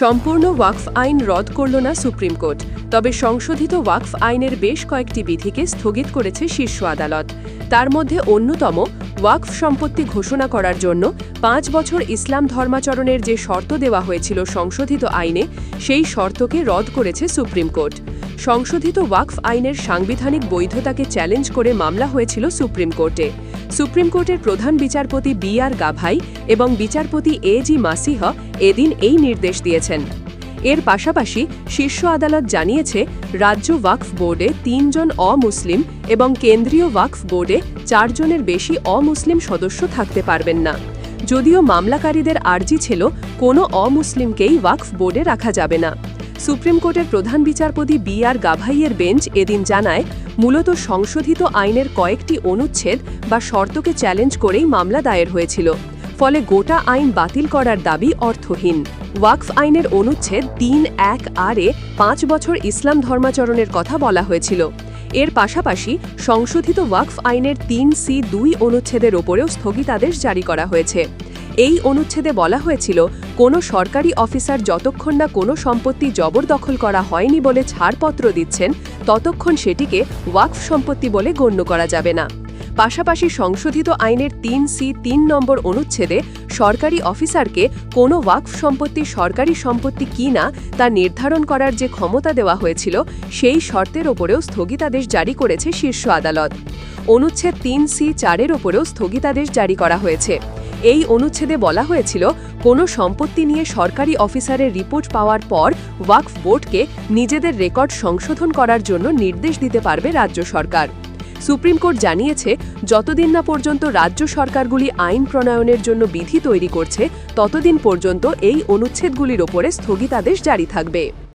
সম্পূর্ণ ওয়াকফ আইন রদ করল না সুপ্রিম কোর্ট, তবে সংশোধিত ওয়াকফ আইনের বেশ কয়েকটি বিধিকে স্থগিত করেছে শীর্ষ আদালত। তার মধ্যে অন্যতম, ওয়াকফ সম্পত্তি ঘোষণা করার জন্য পাঁচ বছর ইসলাম ধর্মাচরণের যে শর্ত দেওয়া হয়েছিল সংশোধিত আইনে, সেই শর্তকে রদ করেছে সুপ্রিম কোর্ট। সংশোধিত ওয়াকফ আইনের সাংবিধানিক বৈধতাকে চ্যালেঞ্জ করে মামলা হয়েছিল সুপ্রিম কোর্টে। সুপ্রিম কোর্টের প্রধান বিচারপতি বি আর গাভাই এবং বিচারপতি এ জি মাসিহ এদিন এই নির্দেশ দিয়েছেন। এর পাশাপাশি শীর্ষ আদালত জানিয়েছে, রাজ্য ওয়াকফ বোর্ডে তিনজন অমুসলিম এবং কেন্দ্রীয় ওয়াকফ বোর্ডে চারজনের বেশি অমুসলিম সদস্য থাকতে পারবেন না। যদিও মামলাকারীদের আর্জি ছিল, কোনো অমুসলিমকেই ওয়াকফ বোর্ডে রাখা যাবে না। সুপ্রিম কোর্টের প্রধান বিচারপতি বি আর গাভাইয়ের বেঞ্চ এদিন জানায়, মূলত সংশোধিত আইনের কয়েকটি অনুচ্ছেদ বা শর্তকে চ্যালেঞ্জ করেই মামলা দায়ের হয়েছিল। ফলে গোটা আইন বাতিল করার দাবি অর্থহীন। ওয়াকফ আইনের অনুচ্ছেদ তিন এক আরে পাঁচ বছর ইসলাম ধর্মাচরণের কথা বলা হয়েছিল। এর পাশাপাশি সংশোধিত ওয়াকফ আইনের তিন সি দুই অনুচ্ছেদের ওপরেও স্থগিতাদেশ জারি করা হয়েছে। এই অনুচ্ছেদে বলা হয়েছিল কোনো সরকারি অফিসার যতক্ষণ না কোনো সম্পত্তি জবরদখল করা হয়নি বলে ছাড়পত্র দিচ্ছেন, ততক্ষণ সেটিকে ওয়াকফ সম্পত্তি বলে গণ্য করা যাবে না। পাশাপাশি সংশোধিত আইনের তিন সি তিন নম্বর অনুচ্ছেদে সরকারি অফিসারকে কোনো ওয়াকফ সম্পত্তি সরকারি সম্পত্তি কি না তা নির্ধারণ করার যে ক্ষমতা দেওয়া হয়েছিল, সেই শর্তের ওপরেও স্থগিতাদেশ জারি করেছে শীর্ষ আদালত। অনুচ্ছেদ তিন সি চারের ওপরেও স্থগিতাদেশ জারি করা হয়েছে। এই অনুচ্ছেদে বলা হয়েছিল, কোনো সম্পত্তি নিয়ে সরকারি অফিসারের রিপোর্ট পাওয়ার পর ওয়াকফ বোর্ডকে নিজেদের রেকর্ড সংশোধন করার জন্য নির্দেশ দিতে পারবে রাজ্য সরকার। সুপ্রিম কোর্ট জানিয়েছে, যতদিন না পর্যন্ত রাজ্য সরকারগুলি আইন প্রণয়নের জন্য বিধি তৈরি করছে, ততদিন পর্যন্ত এই অনুচ্ছেদগুলির ওপরে স্থগিতাদেশ জারি থাকবে।